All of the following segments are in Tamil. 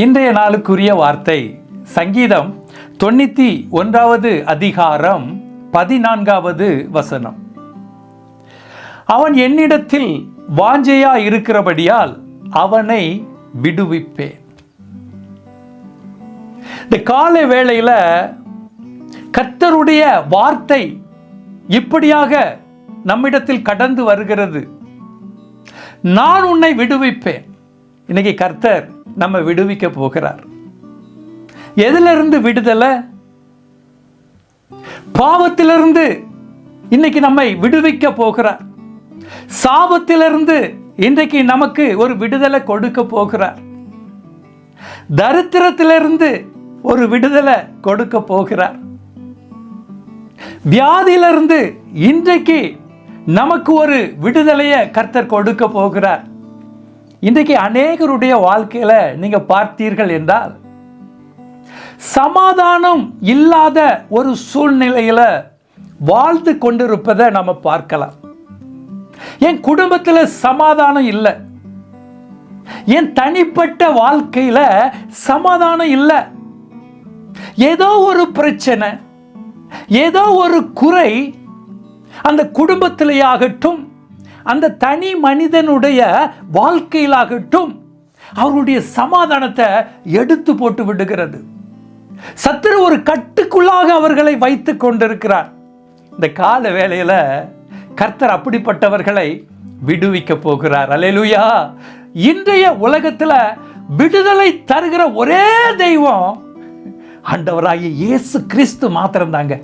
இன்றைய நாளுக்குரிய வார்த்தை சங்கீதம் தொண்ணூத்தி ஒன்றாவது அதிகாரம் பதினான்காவது வசனம். அவன் என்னிடத்தில் வாஞ்சையா இருக்கிறபடியால் அவனை விடுவிப்பேன். இந்த காலை வேளையில கர்த்தருடைய வார்த்தை இப்படியாக நம்மிடத்தில் கடந்து வருகிறது. நான் உன்னை விடுவிப்பேன். இன்னைக்கு கர்த்தர் நம்ம விடுவிக்க போகிறார். எதிலிருந்து விடுதலை? பாவத்திலிருந்து. இன்னைக்கு நம்மை விடுவிக்க போகிறார். சாபத்திலிருந்து இன்றைக்கு நமக்கு ஒரு விடுதலை கொடுக்க போகிறார். தரித்திரத்திலிருந்து ஒரு விடுதலை கொடுக்க போகிறார். வியாதியிலிருந்து இன்றைக்கு நமக்கு ஒரு விடுதலையை கர்த்தர் கொடுக்க போகிறார். இன்றைக்கு அநேகருடைய வாழ்க்கையில் நீங்கள் பார்த்தீர்கள் என்றால் சமாதானம் இல்லாத ஒரு சூழ்நிலையில் வாழ்ந்து கொண்டிருப்பதை நம்ம பார்க்கலாம். என் குடும்பத்தில் சமாதானம் இல்லை. என் தனிப்பட்ட வாழ்க்கையில் சமாதானம் இல்லை. ஏதோ ஒரு பிரச்சனை ஏதோ ஒரு குறை அந்த குடும்பத்திலேயாகட்டும் அந்த தனி மனிதனுடைய வாழ்க்கையிலாகட்டும் அவருடைய சமாதானத்தை எடுத்து போட்டு விடுகிறது. சத்துரு ஒரு கட்டுக்குள்ளாக அவர்களை வைத்து கொண்டிருக்கிறார். இந்த கால வேலையில் கர்த்தர் அப்படிப்பட்டவர்களை விடுவிக்க போகிறார். அலையலுயா இன்றைய உலகத்தில் விடுதலை தருகிற ஒரே தெய்வம் ஆண்டவராகிய இயேசு கிறிஸ்து மாத்திரம்தாங்க.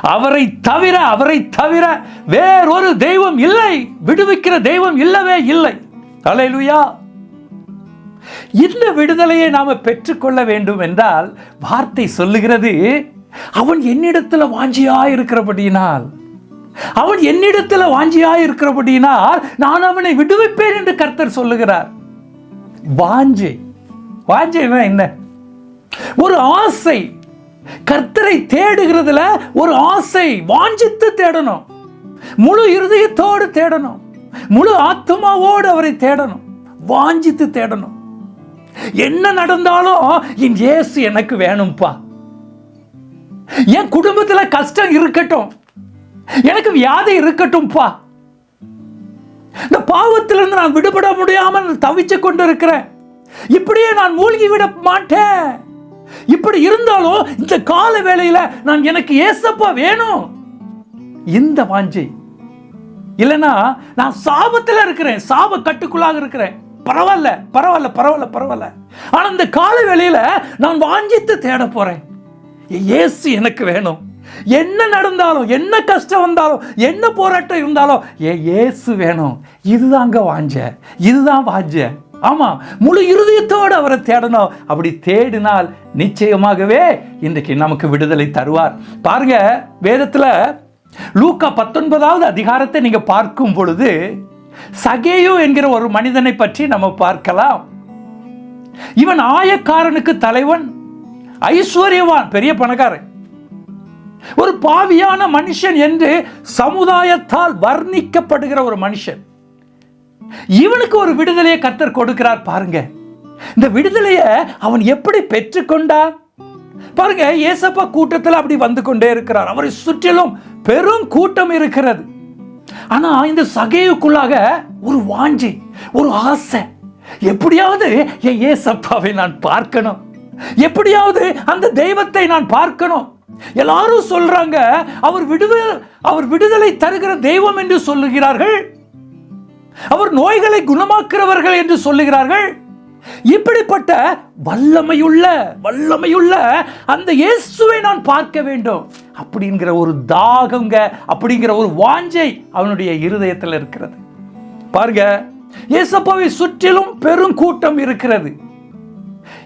அவரை தவிர அவரை தவிர வேறொரு தெய்வம் இல்லை. விடுவிக்கிற தெய்வம் இல்லவே இல்லை. அல்லேலூயா இந்த விடுதலையை நாம பெற்றுக்கொள்ள வேண்டும் என்றால் வார்த்தை சொல்லுகிறது அவன் என்னிடத்துல வாஞ்சியா இருக்கிறபடியினால் அவன் என்னிடத்துல வாஞ்சியா இருக்கிறபடியினால் நான் அவனை விடுவிப்பேன் என்று கர்த்தர் சொல்லுகிறார். வாஞ்சை. வாஞ்சைனா என்ன? ஒரு ஆசை. கர்த்தரை தேடுகிறதுல ஒரு ஆசை வாஞ்சித்து தேடணும். முழு இருதயத்தோடு தேடணும். முழு ஆத்மாவோடு அவரை தேடணும். வாஞ்சித்து தேடணும். என்ன நடந்தாலும் என் இயேசு எனக்கு வேணும்ப்பா என் குடும்பத்தில் கஷ்டம் இருக்கட்டும். எனக்கு வியாதி இருக்கட்டும்ப்பா இந்த பாவத்திலிருந்து நான் விடுபட முடியாமல் தவிச்சு கொண்டு இருக்கிறேன் இப்படியே நான் மூழ்கி விட மாட்டேன். இப்படி இருந்தாலும் இந்த கால வேளையில நான் எனக்கு ஏசப்பா வேணும். இந்த வாஞ்சை. இல்லைன்னா நான் சாபத்தில் இருக்கிறேன். சாப கட்டுக்குள்ளாக இருக்கிறேன். பரவாயில்ல பரவாயில்ல பரவாயில்ல பரவாயில்ல. ஆனா இந்த கால வேளையில நான் வாஞ்சித்து தேட போறேன். ஏசு எனக்கு வேணும். என்ன நடந்தாலும் என்ன கஷ்டம் வந்தாலும் என்ன போராட்டம் இருந்தாலும் ஏ ஏசு வேணும். இதுதாங்க வாஞ்ச. இதுதான் வாஞ்ச. ஆமாம் முழு இருதயத்தோடு அவரை தேடணும். அப்படி தேடினால் நிச்சயமாகவே இன்றைக்கு நமக்கு விடுதலை தருவார். பாருங்க வேதத்துல லூக்கா பத்தொன்பதாவது அதிகாரத்தை நீங்கள் பார்க்கும் பொழுது சகேயு என்கிற ஒரு மனிதனை பற்றி நம்ம பார்க்கலாம். இவன் ஆயக்காரனுக்கு தலைவன் ஐஸ்வர்யவான் பெரிய பணக்காரன். ஒரு பாவியான மனுஷன் என்று சமுதாயத்தால் வர்ணிக்கப்படுகிற ஒரு மனுஷன். இவனுக்கு ஒரு விடுதலையை கர்த்தர் கொடுக்கிறார் பாருங்க. இந்த விடுதலையை அவன் எப்படி பெற்றுக்கொண்டான்? பாருங்க ஏசப்பா கூட்டத்தில் அப்படி வந்து கொண்டே இருக்கிறார். அவரை சுற்றிலும் பெரும் கூட்டம் இருக்கிறது. ஆனா இந்த சகையுக்குள்ளாக ஒரு வாஞ்சி ஒரு ஆசை. எப்படியாவது என் ஏசப்பாவை நான் பார்க்கணும். எப்படியாவது அந்த தெய்வத்தை நான் பார்க்கணும். எல்லாரும் சொல்றாங்க அவர் விடுதலை அவர் விடுதலை தருகிற தெய்வம் என்று சொல்லுகிறார்கள். அவர் நோய்களை குணமாக்குறவர்கள் என்று சொல்லுகிறார்கள். இப்படிப்பட்ட வல்லமையுள்ள வல்லமையுள்ள அந்த இயேசுவை நான் பார்க்க வேண்டும். அப்படிங்கிற ஒரு தாகங்க அப்படிங்கிற ஒரு வாஞ்சை அவனுடைய இருதயத்தில் இருக்கிறது. பாருங்க ஏசப்பாவை சுற்றிலும் பெரும் கூட்டம் இருக்கிறது.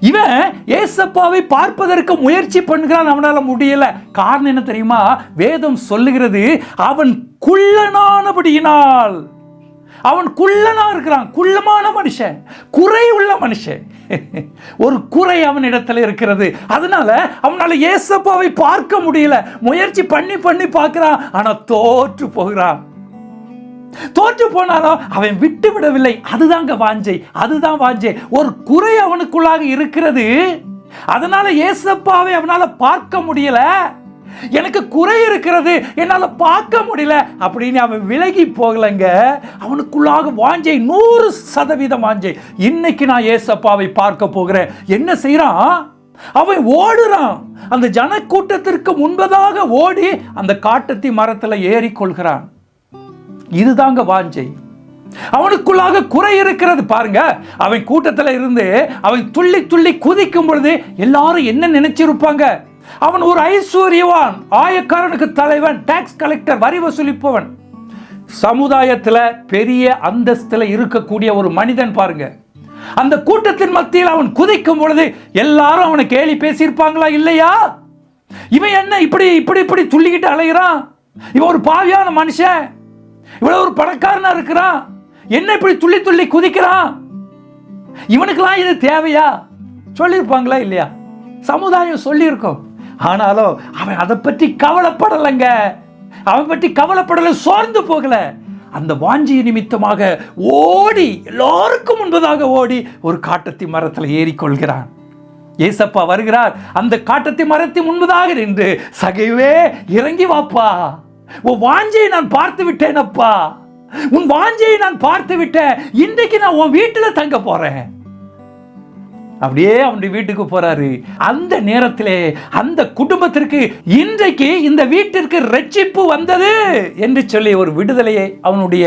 இவன் ஏசப்பாவை பார்ப்பதற்கு முயற்சி பண்ணுகிறான் அவனால முடியல. காரணம் என்ன தெரியுமா? வேதம் சொல்லுகிறது அவன் குள்ளனானபடியினால் அவன் குள்ளனா இருக்கிறான். குள்ளமான மனுஷன். குறை உள்ள மனுஷன். ஒரு குறை அவனிடத்துல இருக்கிறது. அதனால அவனால் ஏசப்பாவை பார்க்க முடியல. முயற்சி பண்ணி பண்ணி பார்க்கிறான். ஆனால் தோற்று போகிறான். தோற்று போனாலும் அவன் விட்டு விடவில்லை. அதுதாங்க வாஞ்சை. அதுதான் வாஞ்சை. ஒரு குறை அவனுக்குள்ளாக இருக்கிறது. அதனால ஏசப்பாவை அவனால பார்க்க முடியல. எனக்கு குறை இருக்கிறது என்னால் பார்க்க முடியல அப்படின்னு அவன் விலகி போகலைங்க. அவனுக்குள்ளாக வாஞ்சை நூறு சதவீதம் வாஞ்சை. இன்னைக்கு நான் ஏசப்பாவை பார்க்க போகிறேன். என்ன செய்யறான் அவன் ஓடுறான். அந்த ஜனக்கூட்டத்திற்கு முன்பதாக ஓடி அந்த காட்டத்தி மரத்தில் ஏறி கொள்கிறான். இதுதாங்க வாஞ்சை. அவனுக்குள்ளாக குறை இருக்கிறது. பாருங்க அவன் கூட்டத்தில் இருந்து அவன் துள்ளி துள்ளி குதிக்கும் பொழுது எல்லாரும் என்ன நினைச்சிருப்பாங்க? அவன் ஒரு ஐஸ்வர்யவான் ஆயக்காரனுக்கு தலைவன் டாக்ஸ் கலெக்டர் வரி வசூலிப்பவன். சமுதாயத்தில் பெரிய அந்தஸ்தில் இருக்கக்கூடிய ஒரு மனிதன் பாருங்க. அந்த கூட்டத்தின் மத்தியில் அவன் குதிக்கும் பொழுது எல்லாரும் அவனை கேலி பேசியிருப்பாங்களா இல்லையா? இவன் என்ன இப்படி இப்படி இப்படி துள்ளிக்கிட்டு அலைகிறான் இவன் ஒரு பாவியான மனுஷன். இவ்வளவு ஒரு பணக்காரனா இருக்கிறான். என்ன இப்படி துள்ளி துள்ளி குதிக்கிறான்? இவனுக்கெல்லாம் இது தேவையா? சொல்லியிருப்பாங்களா இல்லையா? சமுதாயம் சொல்லியிருக்கோம். ஆனாலும் அவன் அதை பற்றி கவலைப்படலைங்க. அவன் பற்றி கவலைப்படலை சோர்ந்து போகல. அந்த வாஞ்சி நிமித்தமாக ஓடி எல்லாருக்கும் முன்பதாக ஓடி ஒரு காட்டத்தி மரத்தில் ஏறிக்கொள்கிறான். ஏசப்பா வருகிறார். அந்த காட்டத்தி மரத்தை முன்பதாக நின்று சகைவே இறங்கி வாப்பா. உன் வாஞ்சையை நான் பார்த்து விட்டேனப்பா உன் வாஞ்சையை நான் பார்த்து விட்டேன் இன்றைக்கு நான் உன் வீட்டில் தங்க போறேன். அப்படியே அவனுடைய வீட்டுக்கு போறாரு. அந்த நேரத்திலே அந்த குடும்பத்திற்கு இன்றைக்கு இந்த வீட்டிற்கு ரட்சிப்பு வந்தது என்று சொல்லி ஒரு விடுதலையை அவனுடைய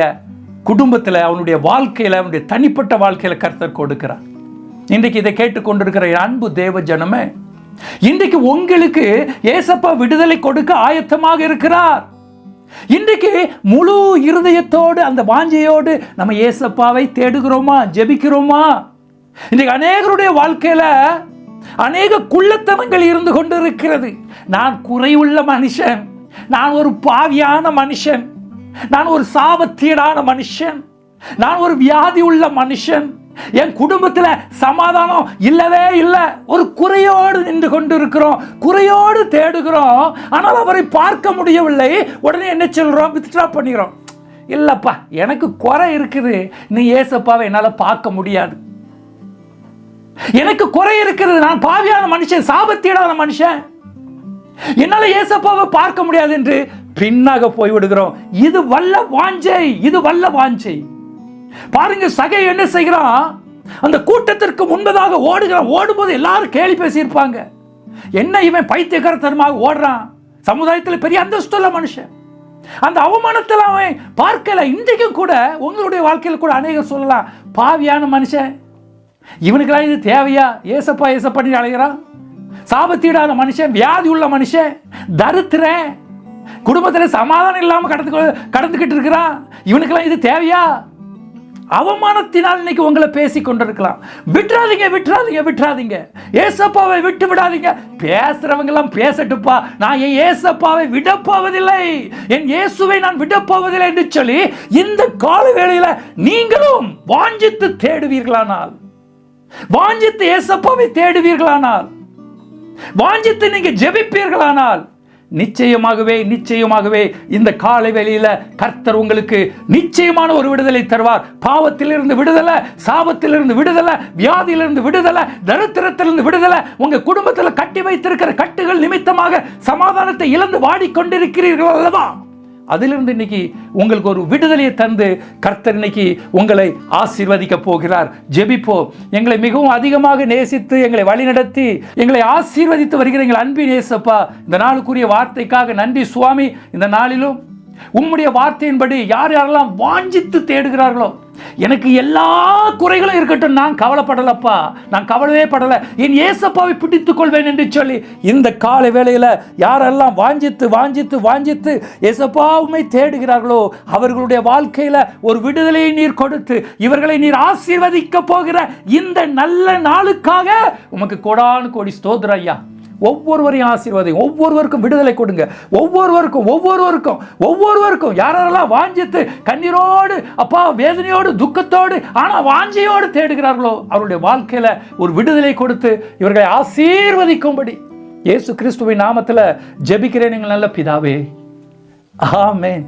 குடும்பத்தில் அவனுடைய வாழ்க்கையில் அவனுடைய தனிப்பட்ட வாழ்க்கையில் கருத்தர் கொடுக்கிறார். இன்றைக்கு இதை கேட்டுக்கொண்டிருக்கிற அன்பு தேவ ஜனமே இன்றைக்கு உங்களுக்கு ஏசப்பா விடுதலை கொடுக்க ஆயத்தமாக இருக்கிறார். இன்றைக்கு முழு இருதயத்தோடு அந்த வாஞ்சையோடு நம்ம ஏசப்பாவை தேடுகிறோமா ஜெபிக்கிறோமா? இன்றைக்கு அநேகருடைய வாழ்க்கையில் அநேக குள்ளத்தனங்கள் இருந்து கொண்டிருக்கிறது. நான் குறையுள்ள மனுஷன். நான் ஒரு பாவியான மனுஷன். நான் ஒரு சாபத்தீடான மனுஷன். நான் ஒரு வியாதி உள்ள மனுஷன். என் குடும்பத்தில் சமாதானம் இல்லவே இல்லை. ஒரு குறையோடு நின்று கொண்டு இருக்கிறோம் குறையோடு தேடுகிறோம். ஆனால் அவரை பார்க்க முடியவில்லை. உடனே என்ன சொல்கிறோம் வித்ட்ரா பண்ணிக்கிறோம். இல்லைப்பா எனக்கு குறை இருக்குது. நீ ஏசப்பாவை என்னால் பார்க்க முடியாது. எனக்கு குறை இருக்கிறது. நான் பாவியான மனுஷன் சாபத்தீடான மனுஷன். என்னால ஏசப்பாவை பார்க்க முடியாது என்று பின்னாக போய்விடுகிறோம். இது வல்ல வாஞ்சை இது வல்ல வாஞ்சை. பாருங்க சகை என்ன செய்கிறான் அந்த கூட்டத்திற்கு முன்பதாக ஓடுகிறான் ஓடும்போது எல்லாரும் கேள்வி பேசியிருப்பாங்க. என்ன இவன் பைத்தியகரத்தனமாக ஓடுறான்? சமுதாயத்தில் பெரிய அந்தஸ்துள்ள மனுஷன். அந்த அவமானத்தில் அவன் பார்க்கல. இன்றைக்கும் கூட உங்களுடைய வாழ்க்கையில் கூட அநேகம் சொல்லலாம் பாவியான மனுஷன். இவனுக்கெல்லாம் இது தேவையா? ஏசப்பா ஏசப்பான்னு அழைகிறான் சாபத்தீடான மனுஷன் வியாதி உள்ள மனுஷன் தரித்திரன் குடும்பத்தில் சமாதானம் இல்லாமல் கடந்து கடந்துக்கிட்டு இருக்கிறான் இவனுக்கெல்லாம் இது தேவையா? அவமானத்தினால் இன்னைக்கு உங்களை பேசி கொண்டிருக்கலாம். விட்டுறாதீங்க விட்டுறாதீங்க விட்டுறாதீங்க. ஏசப்பாவை விட்டு விடாதீங்க. பேசுறவங்க எல்லாம் பேசட்டுப்பா. நான் என் ஏசப்பாவை விட போவதில்லை என் இயேசுவை நான் விட போவதில்லை என்று சொல்லி இந்த கால வேளையில நீங்களும் வாஞ்சித்து தேடுவீர்களானால் வாஞ்சித்து ஏசப்பாவை தேடுவீர்களானால் வாஞ்சித்து நீங்க ஜெபிப்பீர்களானால் நிச்சயமாகவே நிச்சயமாகவே இந்த காலை வேளையில கர்த்தர் உங்களுக்கு நிச்சயமான ஒரு விடுதலை தருவார். பாவத்திலிருந்து விடுதலை சாபத்திலிருந்து விடுதலை வியாதியிலிருந்து விடுதலை தரித்திரத்திலிருந்து விடுதலை உங்க குடும்பத்தில் கட்டி வைத்திருக்கிற கட்டுகள் நிமித்தமாக சமாதானத்தை இழந்து வாடிக்கொண்டிருக்கிறீர்கள் அல்லவா? அதிலிருந்து இன்னைக்கு உங்களுக்கு ஒரு விடுதலையை தந்து கர்த்தர் இன்னைக்கு உங்களை ஆசீர்வதிக்க போகிறார். ஜெபிப்போ எங்களை மிகவும் அதிகமாக நேசித்து எங்களை வழிநடத்தி எங்களை ஆசீர்வதித்து வருகிற எங்கள் அன்பின் நேசப்பா இந்த நாளுக்குரிய வார்த்தைக்காக நன்றி சுவாமி. இந்த நாளிலும் உம்முடைய வார்த்தையின்படி யார் யாரெல்லாம் வாஞ்சித்து தேடுகிறார்களோ எனக்கு எல்லா குறைகளும் இருக்கட்டும். நான் கவலைப்படலப்பா. நான் கவலையே படலை. என் ஏசப்பாவை பிடித்துக் கொள்வேன் என்று சொல்லி இந்த காலை வேளையில் யாரெல்லாம் வாஞ்சித்து வாஞ்சித்து வாஞ்சித்து ஏசப்பாவுமை தேடுகிறார்களோ அவர்களுடைய வாழ்க்கையில் ஒரு விடுதலையை நீர் கொடுத்து இவர்களை நீர் ஆசீர்வதிக்க போகிற இந்த நல்ல நாளுக்காக உமக்கு கோடானு கோடி ஸ்தோத்திரம் ஐயா. ஒவ்வொருவரையும் ஆசீர்வாதம் ஒவ்வொருவருக்கும் விடுதலை கொடுங்க. ஒவ்வொருவருக்கும் ஒவ்வொருவருக்கும் ஒவ்வொருவருக்கும் யாரெல்லாம் வாஞ்சித்து கண்ணீரோடு அப்பா வேதனையோடு துக்கத்தோடு ஆனால் வாஞ்சையோடு தேடுகிறார்களோ அவருடைய வாழ்க்கையில் ஒரு விடுதலை கொடுத்து இவர்களை ஆசீர்வதிக்கும்படி இயேசு கிறிஸ்துவின் நாமத்தில் ஜெபிக்கிறேன் நீங்கள் நல்ல பிதாவே. ஆமேன்.